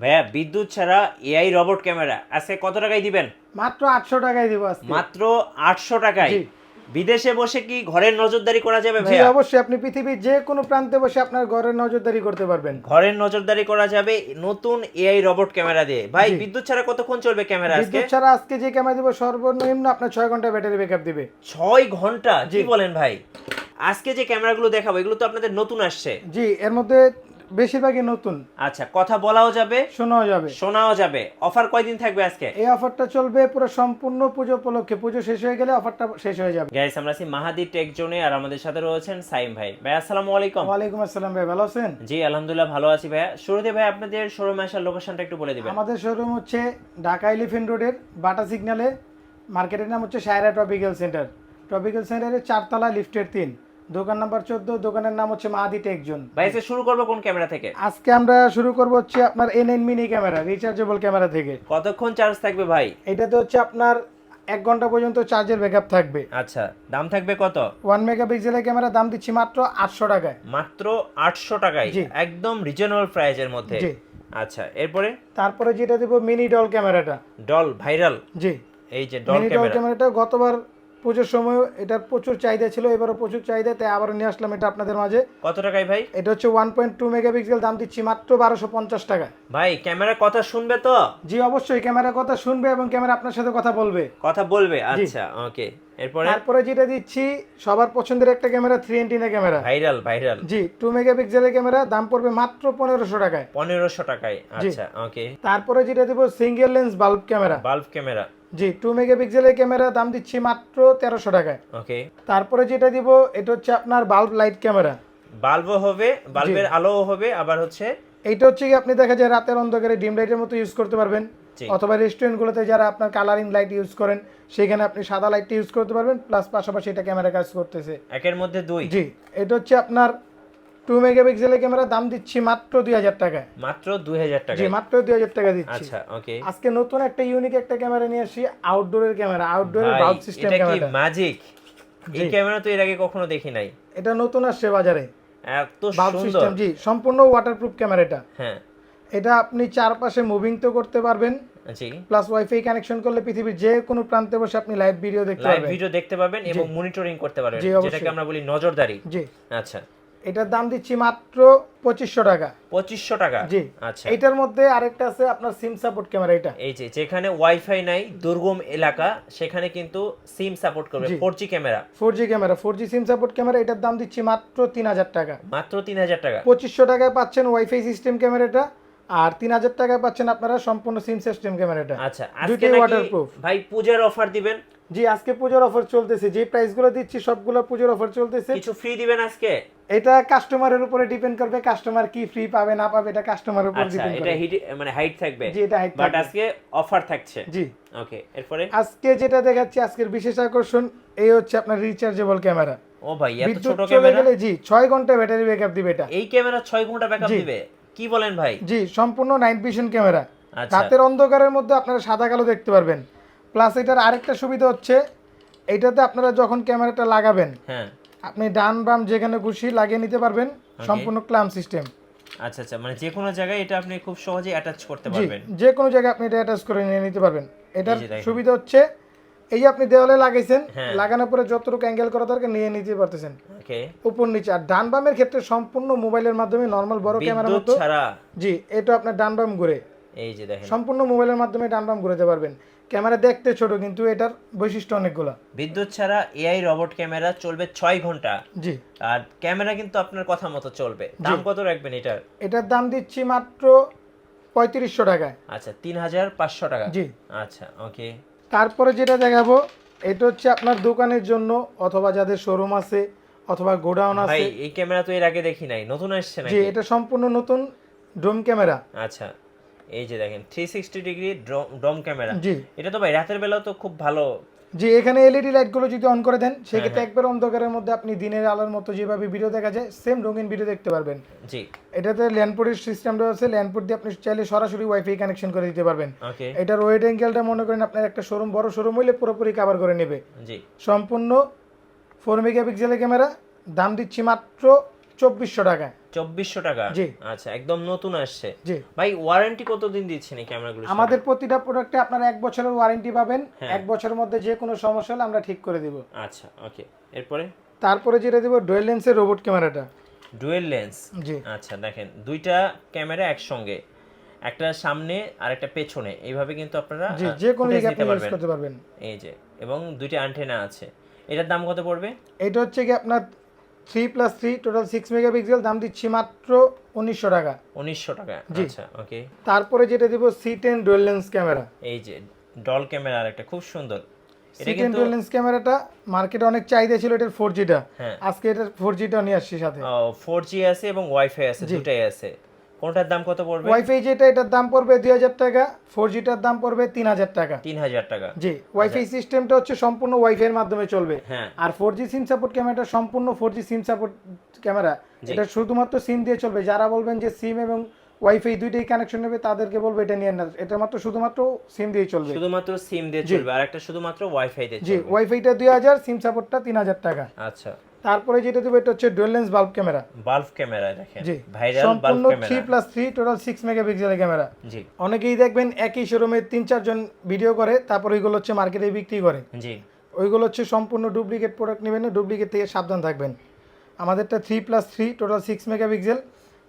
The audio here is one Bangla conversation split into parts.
ভাইয়া বিদ্যুৎ ছাড়া এআই রোবট ক্যামেরা আজকে কত টাকায় দিবেন? মাত্র আটশো টাকায় দিব আজকে। মাত্র আটশো টাকায়। বিদেশে বসে কি ঘরের নজরদারি করা যাবে জি ভাইয়া? অবশ্যই আপনি পৃথিবীর যে কোনো প্রান্তে বসে আপনার ঘরের নজরদারি করতে পারবেন। ঘরের নজরদারি করা যাবে নতুন এআই রোবট ক্যামেরা দিয়ে। ভাই বিদ্যুৎ ছাড়া কতক্ষণ চলবে ক্যামেরা আজকে? বিদ্যুৎ ছাড়া আজকে যে ক্যামেরা দিব সর্বনিম্ন আপনার ছয় ঘণ্টা ব্যাটারি ব্যাকআপ দিবে। ছয় ঘণ্টা? কি জি। বলেন ভাই? আজকে যে ক্যামেরাগুলো দেখাবো এগুলো তো আপনাদের নতুন আসছে। জি এর মধ্যে বেশিরভাগই নতুন। আচ্ছা কথা বলাও যাবে শোনাও যাবে। শোনাও যাবে। অফার কয়দিন থাকবে আজকে? এই অফারটা চলবে পুরো সম্পূর্ণ পুজো উপলক্ষে। পুজো শেষ হয়ে গেলে অফারটা শেষ হয়ে যাবে। গাইস আমরা আছি মাহাদি টেক জোনে আর আমাদের সাথে রয়েছেন সাইম ভাই। ভাই আসসালামু আলাইকুম। ওয়ালাইকুম আসসালাম ভাই ভালো আছেন? জি আলহামদুলিল্লাহ ভালো আছি ভাইয়া। শুরুতে ভাই আপনাদের শোরুমে আসার লোকেশনটা একটু বলে দিবেন। আমাদের শোরুম হচ্ছে ঢাকা এলিফেন্ট রোডের বাটা সিগন্যালে মার্কেটের নাম হচ্ছে সায়রা ট্রপিক্যাল সেন্টার ট্রপিক্যাল সেন্টারের চারতলা লিফটের তিন দোকান নাম্বার চোদ্দ দোকানের নাম হচ্ছে মাহাদি টেক জোন ভাই শুরু করব কোন ক্যামেরা থেকে? আজকে আমরা শুরু করব হচ্ছে আপনার N N mini camera rechargeable camera থেকে। কতক্ষণ চার্জ থাকবে ভাই? এটাতে হচ্ছে আপনার এক ঘণ্টা পর্যন্ত চার্জের ব্যাকআপ থাকবে। আচ্ছা দাম থাকবে কত? ওয়ান মেগাপিক্সেলের ক্যামেরা দাম দিচ্ছি মাত্র আটশো টাকায়। মাত্র আটশো টাকায়? একদম রিজনেবল প্রাইজের মধ্যে। আচ্ছা এরপরে? তারপরে যেটা দেবো মিনি ডল ক্যামেরাটা। ডল ভাইরাল জি। এই যে ডল ডল ক্যামেরা। ক্যামেরাটা গতবার পুজোর সময় এটার প্রচুর চাহিদা ছিল এবারও প্রচুর চাহিদা তাই আবারও নিয়ে আসলাম এটা আপনাদের মাঝে। কত টাকায় ভাই? এটা হচ্ছে ওয়ান পয়েন্ট টু মেগাপিক্সেল দাম দিচ্ছি মাত্র বারোশো পঞ্চাশ টাকা ভাই ক্যামেরার কথা শুনবে তো? জি অবশ্যই ক্যামেরার কথা শুনবে এবং ক্যামেরা আপনার সাথে কথা বলবে। কথা বলবে আচ্ছা ওকে এরপরে? তারপরে যেটা দিচ্ছি সবার পছন্দের একটা camera three antenna camera. Viral viral. জি টু মেগাপিক্সেলের ক্যামেরা দাম পড়বে মাত্র পনেরোশো টাকায়। পনেরোশো টাকায় আচ্ছা ওকে তারপরে যেটা দেবো single lens bulb camera. Bulb camera. জি টু মেগাপিক্সেলের ক্যামেরা দাম দিচ্ছি মাত্র তেরোশো টাকায়। ওকে তারপরে যেটা দিব এটা হচ্ছে আপনার বাল্ব লাইট ক্যামেরা বাল্বও হবে বাল্বের আলোও হবে আবার হচ্ছে এইটা হচ্ছে কি আপনি দেখা যায় রাতের অন্ধকারে ডিম লাইটের মতো ইউজ করতে পারবেন। অথবা রেস্টুরেন্টগুলোতে যারা আপনার কালারিং লাইট ইউজ করেন সেখানে আপনি সাদা লাইটটা ইউজ করতে পারবেন প্লাস পাশাপাশি এটা ক্যামেরা কাজ করতেছে। একের মধ্যে দুই। জি এটা হচ্ছে আপনার টু মেগাপিক্সেলের ক্যামেরা দাম দিচ্ছি মাত্র দুই হাজার টাকায়। মাত্র দুই হাজার টাকা জি মাত্র দুই হাজার টাকা দিচ্ছি। আচ্ছা ওকে আজকে নতুন একটা ইউনিক একটা ক্যামেরা নিয়ে আসি আউটডোরের ক্যামেরা আউটডোরের বাল্ব সিস্টেম এটা কি ম্যাজিক এই ক্যামেরা তো এর আগে কখনো দেখি নাই। এটা নতুন আসছে বাজারে। এত সুন্দর। সিস্টেম জি সম্পূর্ণ ওয়াটারপ্রুফ ক্যামেরা এটা। হ্যাঁ। এটা আপনি চারপাশে মুভিং তো করতে পারবেন। জি। প্লাস ওয়াইফাই কানেকশন করলে পৃথিবীর যে কোনো প্রান্তে বসে আপনি লাইভ ভিডিও দেখতে লাইভ ভিডিও দেখতে পাবেন এবং মনিটরিং করতে পারবেন। যেটাকে আমরা বলি নজরদারি। জি। আচ্ছা। এটার দাম দিচ্ছি মাত্র পঁচিশশো টাকা। পঁচিশশো টাকা? জি। আচ্ছা। এটার মধ্যে আরেকটা আছে আপনার সিম সাপোর্ট ক্যামেরা এটা। এই যে যেখানে ওয়াইফাই নাই দুর্গম এলাকা সেখানে কিন্তু সিম সাপোর্ট করবে। Four G camera. Four G camera four G sim support camera এটার দাম দিচ্ছি মাত্র তিন হাজার টাকা। মাত্র তিন হাজার টাকা। পঁচিশশো টাকায় পাচ্ছেন ওয়াইফাই সিস্টেম ক্যামেরাটা। আর তিন হাজার টাকায় পাচ্ছেন আপনারা সম্পূর্ণ সিম সিস্টেম ক্যামেরাটা আচ্ছা আজকে নাকি ওয়াটারপ্রুফ ভাই পূজার অফার দিবেন? জি আজকে পুজোর অফার চলতেছে। যে প্রাইসগুলো দিচ্ছি সবগুলো পুজোর অফার চলতেছে। কিছু ফ্রি দিবেন আজকে? এটা কাস্টমারের উপরে ডিপেন্ড করবে। কাস্টমার কি ফ্রি পাবে না পাবে এটা কাস্টমারের উপর আচ্ছা ডিপেন্ড এটা করে। হিট মানে হাইট থাকবে? জি এটা height বাট আজকে অফার থাকছে? জি। ওকে এরপরে? আজকে যেটা দেখাচ্ছি আজকের বিশেষ আকর্ষণ এই হচ্ছে আপনার রিচার্জেবল ক্যামেরা ও ভাই এত ছোট ক্যামেরা জি ছয় ঘণ্টা ব্যাটারি ব্যাকআপ দিবে এটা। এই ক্যামেরা ছয় ঘণ্টা ব্যাকআপ দিবে? কি বলেন ভাই? জি সম্পূর্ণ নাইট ভিশন ক্যামেরা রাতের অন্ধকারের মধ্যে আপনারা সাদা কালো দেখতে পারবেন। প্লাস এটার আরেকটা সুবিধা হচ্ছে এটাতে আপনারা যখন ক্যামেরাটা লাগাবেন হ্যাঁ। আপনি ডান বাম যেখানে খুশি লাগিয়ে নিতে পারবেন সম্পূর্ণ ক্লাম সিস্টেম আচ্ছা আচ্ছা মানে যে কোনো জায়গায় এটা আপনি খুব সহজেই অ্যাটাচ করতে পারবেন। যে কোনো জায়গায় আপনি এটা অ্যাটাচ করে নিয়ে নিতে পারবেন। এটার সুবিধা হচ্ছে এই আপনি দেওয়ালে লাগাইছেন হ্যাঁ। লাগানোর পরে যতটুকু অ্যাঙ্গেল করা দরকার নিয়ে নিতে পারতেছেন। ওকে। উপর নিচে। আর ডান বামের ক্ষেত্রে সম্পূর্ণ মোবাইলের মাধ্যমে নর্মাল বড় ক্যামেরার বিদ্যুৎ মতো। ছাড়া। জি এটা আপনার ডান বাম ঘুরে। এই যে দেখেন। সম্পূর্ণ মোবাইলের মাধ্যমে ডান বাম ঘুরাতে পারবেন। ক্যামেরা দেখতে ছোট কিন্তু এটার বৈশিষ্ট্য অনেকগুলো। বিদ্যুৎ ছাড়া এআই রোবট ক্যামেরা চলবে ছয় ঘণ্টা। জি। আর ক্যামেরা কিন্তু আপনার কথা মতো চলবে। দাম কত রাখবেন এটার? এটার দাম দিচ্ছি মাত্র পঁয়ত্রিশশো টাকায়। আচ্ছা তিন হাজার পাঁচশো টাকা। জি। আচ্ছা ওকে। তারপরে যেটা দেখাবো এটা হচ্ছে আপনার দোকানের জন্য অথবা যাদের শোরুম আছে অথবা গোডাউন ভাই আছে। এই ক্যামেরা তো এর আগে দেখি নাই নতুন আসছে জি নাকি? এটা সম্পূর্ণ নতুন ড্রোম ক্যামেরা। আচ্ছা এই যে দেখেন three sixty degree dome camera. জি। এটা তো ভাই রাতের বেলা তো খুব ভালো যে এখানে এলইডি লাইটগুলো যদি অন করে দেন হ্যাঁ, সেক্ষেত্রে হ্যাঁ। একবার অন্ধকারের মধ্যে আপনি দিনের আলোর মতো যেভাবে ভিডিও দেখা যায় সেম রঙিন ভিডিও দেখতে পারবেন। জি। এটাতে ল্যান্ডপোর্টের সিস্টেমটা আছে ল্যান্ডপোর্ট দিয়ে আপনি চাইলে সরাসরি ওয়াইফাই কানেকশন করে দিতে পারবেন। এটার ওয়েট অ্যাঙ্গেলটা মনে করেন আপনার একটা শোরুম বড় শোরুম হইলে পুরোপুরি কভার করে নেবে। জি। সম্পূর্ণ ফোর মেগাপিক্সেলের ক্যামেরা দাম দিচ্ছি মাত্র চব্বিশশো টাকা 2400 টাকা? আচ্ছা একদম নতুন আসছে। ভাই ওয়ারেন্টি কতদিন দিচ্ছেন এই ক্যামেরাগুলো আমাদের প্রতিটা প্রোডাক্টে আপনারা এক বছরের ওয়ারেন্টি পাবেন। হ্যাঁ। এক বছরের মধ্যে যে কোনো সমস্যা হলে আমরা ঠিক করে দিব। আচ্ছা ওকে এরপরে? তারপরে যেটা দেব ডুয়েল লেন্সের রোবট ক্যামেরাটা ডুয়েল লেন্স জি। আচ্ছা দেখেন দুইটা ক্যামেরা একসঙ্গে একটা সামনে আর একটা পেছনে। এইভাবে কিন্তু আপনারা যে কোনো জায়গায় ইউজ করতে পারবেন। এই যে এবং দুইটা অ্যান্টেনা আছে। এটার দাম কত পড়বে? এটা হচ্ছে কি আপনার three plus three total six megapixel দাম দিচ্ছি মাত্র উনিশশো টাকা। উনিশশো টাকা জি। আচ্ছা ওকে তারপরে যেটা দিব C ten dual lens camera এই যে ডল ক্যামেরা আর একটা খুব সুন্দর। সি এটা টেন ডুয়েল লেন্স ক্যামেরাটা মার্কেটে অনেক চাহিদা ছিল এটার ফোর জিটা হ্যাঁ। আজকে এটার ফোর জিটা নিয়ে আসছি সাথে। ফোর জি আছে এবং ওয়াইফাই আছে দুটাই আছে। কোনটার দাম কত পড়বে? ওয়াইফাই যেটা এটার দাম পড়বে দুই হাজার টাকা ফোর জিটার দাম পড়বে তিন হাজার টাকা। তিন হাজার টাকা। জি ওয়াইফাই সিস্টেমটা হচ্ছে সম্পূর্ণ ওয়াইফাই এর মাধ্যমে চলবে। হ্যাঁ। আর ফোর জি সিম সাপোর্ট ক্যামেরাটা সম্পূর্ণ four G sim support camera. এটা শুধুমাত্র সিম দিয়ে চলবে। যারা বলবেন যে সিম এবং ওয়াইফাই দুইটাই কানেকশন নেবে তাদেরকে বলব এটা নিয়ে না। এটা মাত্র শুধুমাত্র সিম দিয়ে চলবে। শুধুমাত্র সিম দিয়ে চলবে। আর একটা শুধুমাত্র ওয়াইফাই দিয়ে জি ওয়াইফাইটা দুই হাজার সিম সাপোর্টটা তিন হাজার টাকা। আচ্ছা। তারপরে যেটা দেবো এটা হচ্ছে dual lens bulb camera bulb camera দেখেন। জি ভাইরাল বাল্ব সম্পূর্ণ three camera plus three total six মেগাপিক্সেলের ক্যামেরা জি। অনেকেই দেখবেন একই শোরুমে তিন চারজন ভিডিও করে তারপর ওইগুলো হচ্ছে মার্কেটে বিক্রি করে। জি। ওইগুলো হচ্ছে সম্পূর্ণ ডুপ্লিকেট প্রোডাক্ট নেবেন না ডুপ্লিকেট থেকে সাবধান থাকবেন। আমাদেরটা three plus three total six megapixel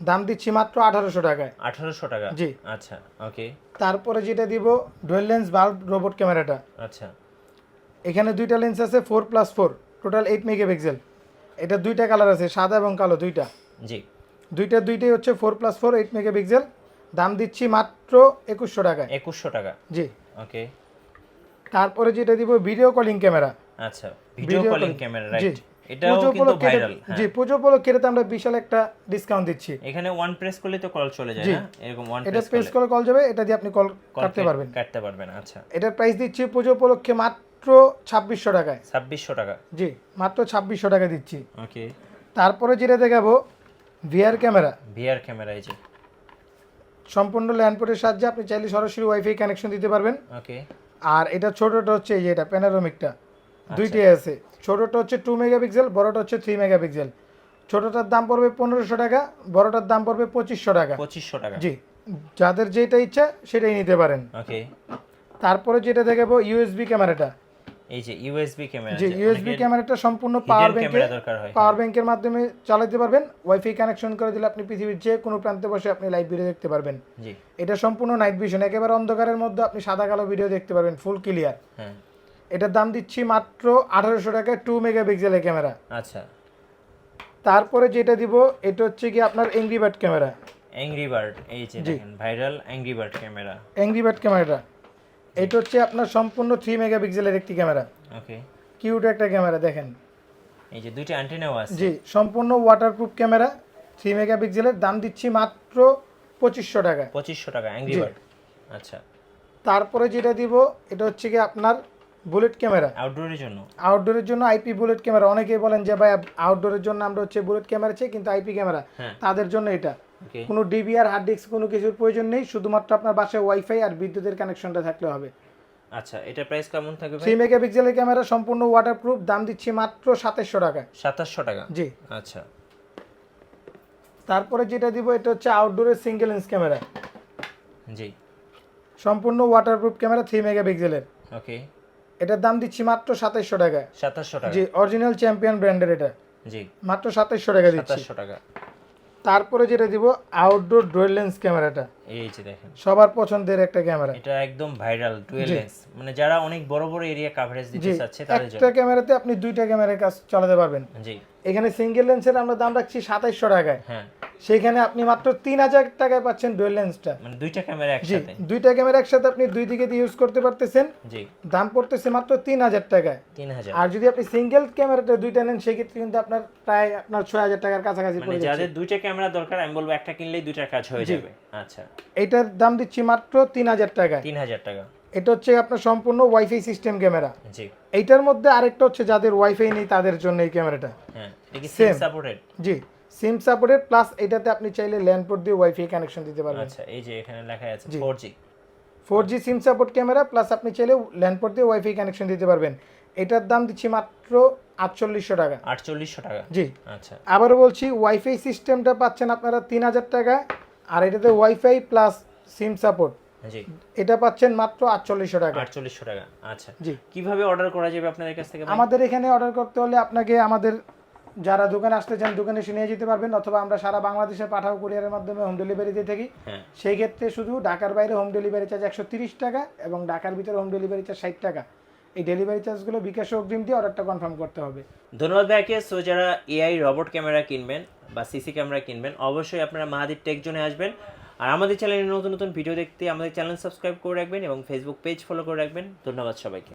দাম দিচ্ছি মাত্র আঠারোশো টাকায়। আঠারোশো টাকা? জি। আচ্ছা ওকে। তারপরে যেটা দিব ডুয়েল লেন্স বাল্ব রোবট ক্যামেরাটা আচ্ছা। এখানে দুইটা লেন্স আছে four plus four total eight megapixel এটা দুইটা কালার আছে সাদা এবং কালো দুইটা। জি। দুইটা দুইটাই হচ্ছে four plus four eight megapixel দাম দিচ্ছি মাত্র একুশশো টাকায়। একুশশো টাকা? জি। ওকে। তারপরে যেটা দিব ভিডিও কলিং ক্যামেরা আচ্ছা ভিডিও কলিং ক্যামেরা। রাইট এটাও পুজো কিন্তু ভাইরাল জি পুজো উপলক্ষে এটাতে আমরা বিশাল একটা ডিসকাউন্ট দিচ্ছি। এখানে ওয়ান প্রেস করলে তো কল চলে যায় না? এরকম ওয়ান এটা প্রেস প্রেস করলে কল যাবে এটা দিয়ে আপনি কল call কাটতে পারবেন। কাটতে পারবেন আচ্ছা। এটার প্রাইস দিচ্ছি পুজো উপলক্ষে মাত্র ছাব্বিশশো টাকায়। ছাব্বিশশো টাকা। জি মাত্র ছাব্বিশশো টাকা দিচ্ছি। ওকে। তারপরে যেটা দেখাবো ভিআর ক্যামেরা। ভিআর ক্যামেরা এই যে। সম্পূর্ণ ল্যান্ডপোর্টের সাহায্যে আপনি চাইলে সরাসরি ওয়াইফাই কানেকশন দিতে পারবেন। ওকে। আর এটা ছোটটা হচ্ছে এই যে এটা প্যানারোমিকটা দুইটাই আছে। ছোটটা হচ্ছে টু মেগাপিক্সেল বড়টা হচ্ছে থ্রি মেগাপিক্সেল ছোটটার দাম পড়বে পনেরোশো টাকা বড়টার দাম পড়বে পঁচিশশো টাকা। পঁচিশশো টাকা। জি যাদের যেটা ইচ্ছা সেটাই নিতে পারেন। ওকে। তারপরে যেটা দেখাবো ইউএসবি ক্যামেরাটা। এই যে ইউএসবি ক্যামেরা যে ইউএসবি ক্যামেরাটা সম্পূর্ণ পাওয়ার ব্যাংকে ক্যামেরা দরকার হয়। পাওয়ার ব্যাংকের মাধ্যমে চালাতে পারবেন। ওয়াইফাই কানেকশন করে দিলে আপনি পৃথিবীর যে কোনো প্রান্তে বসে আপনি লাইভ ভিডিও দেখতে পারবেন। জি। এটা সম্পূর্ণ নাইট ভিশন একেবারে অন্ধকারের মধ্যে আপনি সাদা কালো ভিডিও দেখতে পারবেন ফুল ক্লিয়ার হ্যাঁ। এটার দাম দিচ্ছি মাত্র আঠারোশো টাকায় টু মেগাপিক্সেলের ক্যামেরা আচ্ছা। তারপরে যেটা দিব এটা হচ্ছে কি আপনার angry bird camera angry bird এই যে দেখেন viral angry bird camera angry bird ক্যামেরাটা এটা হচ্ছে আপনার সম্পূর্ণ থ্রি মেগাপিক্সেলের একটি ক্যামেরা ওকে কিউট একটা ক্যামেরা দেখেন। এই যে দুইটা অ্যান্টেনাও আছে। জি সম্পূর্ণ ওয়াটারপ্রুফ ক্যামেরা থ্রি মেগাপিক্সেলের দাম দিচ্ছি মাত্র পঁচিশশো টাকা। পঁচিশশো টাকা অ্যাংরি বার্ড আচ্ছা। তারপরে যেটা দিব এটা হচ্ছে কি আপনার বুলেট ক্যামেরা আউটডোরের জন্য? আউটডোরের জন্য আইপি বুলেট ক্যামেরা অনেকেই বলেন যে ভাই আউটডোরের জন্য আমরা হচ্ছে বুলেট ক্যামেরা চাই কিন্তু আইপি ক্যামেরা তাদের জন্য এটা। কোনো ডিবিআর হার্ড ডিস্ক কোনো কিছুর প্রয়োজন নেই শুধুমাত্র আপনার বাসায় ওয়াইফাই আর বিদ্যুতের কানেকশনটা থাকলে হবে। আচ্ছা এটা প্রাইস কেমন থাকবে থ্রি ভাই মেগাপিক্সেলের ক্যামেরা সম্পূর্ণ ওয়াটারপ্রুফ দাম দিচ্ছি মাত্র সাতাশশো টাকায় সাতাশশো টাকা? জি। আচ্ছা। তারপরে যেটা দিব এটা হচ্ছে আউটডোরের সিঙ্গেল লেন্স ক্যামেরা জি। সম্পূর্ণ ওয়াটারপ্রুফ ক্যামেরা থ্রি মেগাপিক্সেলের ওকে এটার দাম দিচ্ছি মাত্র সাতাশশো টাকায় সাতাশশো টাকা। জি অরিজিনাল চ্যাম্পিয়ন ব্র্যান্ডের এটা। জি। মাত্র সাতাশশো টাকা দিচ্ছি। সাতাশশো টাকা। তারপরে যেটা দিব আউটডোর ডুয়েল লেন্স ক্যামেরাটা এই যে দেখেন। সবার পছন্দের একটা ক্যামেরা এটা একদম ভাইরাল ডুয়েল লেন্স মানে যারা অনেক বড় বড় এরিয়া কভারেজ দিতে চাচ্ছে তাদের একটা ক্যামেরাতে আপনি দুইটা ক্যামেরার কাজ চালাতে পারবেন। জি। এখানে সিঙ্গেল লেন্সের আমরা দাম রাখছি সাতাইশশো টাকায়। হ্যাঁ। সেখানে আপনি মাত্র তিন হাজার টাকায় পাচ্ছেন ডুয়েল লেন্সটা মানে দুইটা ক্যামেরা একসাথে। দুইটা ক্যামেরা একসাথে আপনি দুই দিকে দিয়ে ইউজ করতে পারতেছেন। জি। দাম পড়তেছে মাত্র তিন হাজার টাকায়। তিন হাজার। আর যদি আপনি সিঙ্গেল ক্যামেরাটা দুইটা নেন সেক্ষেত্রে কিন্তু আপনার প্রায় আপনার ছয় হাজার টাকার কাছাকাছি মানে পড়ে যাদের দুইটা ক্যামেরা দরকার আমি বলব একটা কিনলেই দুইটার কাজ হয়ে যাবে। আচ্ছা। এইটার দাম দিচ্ছি মাত্র তিন হাজার টাকায়। তিন হাজার টাকা। এটা হচ্ছে আপনার সম্পূর্ণ ওয়াইফাই সিস্টেম ক্যামেরা জি। এইটার মধ্যে আরেকটা হচ্ছে যাদের ওয়াইফাই নেই তাদের জন্য এই ক্যামেরাটা হ্যাঁ এটা কি সিম সাপোর্টেড জি সিম সাপোর্টেড প্লাস এটাতে আপনি চাইলে ল্যান্ড পোর্ট দিয়ে ওয়াইফাই কানেকশন দিতে পারবেন। আচ্ছা এই যে এখানে লেখা আছে জি। Four G four G sim support camera plus আপনি চাইলে ল্যান্ড পোর্ট দিয়ে ওয়াইফাই কানেকশন দিতে পারবেন। এটার দাম দিচ্ছি মাত্র আটচল্লিশশো টাকা। আটচল্লিশশো টাকা? জি। আচ্ছা। আবারও বলছি ওয়াইফাই সিস্টেমটা পাচ্ছেন আপনারা তিন হাজার টাকা আর এটাতে ওয়াইফাই প্লাস সিম সাপোর্ট জি। এটা পাচ্ছেন মাত্র আটচল্লিশশো টাকা। আটচল্লিশশো টাকা আচ্ছা। জি। কীভাবে অর্ডার করা যাবে আপনাদের কাছ থেকে আমাদের এখানে অর্ডার করতে হলে আপনাকে আমাদের যারা দোকানে আসতে চান দোকানে এসে নিয়ে যেতে পারবেন অথবা আমরা সারা বাংলাদেশে পাঠাও কুরিয়ারের মাধ্যমে হোম ডেলিভারি দিয়ে থাকি। হ্যাঁ। সেই ক্ষেত্রে শুধু ঢাকার বাইরে হোম ডেলিভারি চার্জ একশো তিরিশ টাকা এবং ঢাকার ভিতরে হোম ডেলিভারি চার্জ ষাট টাকা। এই ডেলিভারি চার্জগুলো বিকাশ অগ্রিম দিয়ে অর্ডারটা কনফার্ম করতে হবে। ধন্যবাদ ভাইকে। সো যারা এআই রবট ক্যামেরা কিনবেন বা সিসি ক্যামেরা কিনবেন অবশ্যই আপনারা মাহাদির টেক জোনে আসবেন। আর আমাদের চ্যানেলে নতুন নতুন ভিডিও দেখতে আমাদের চ্যানেল সাবস্ক্রাইব করে রাখবেন এবং ফেসবুক পেজ ফলো করে রাখবেন। ধন্যবাদ সবাইকে।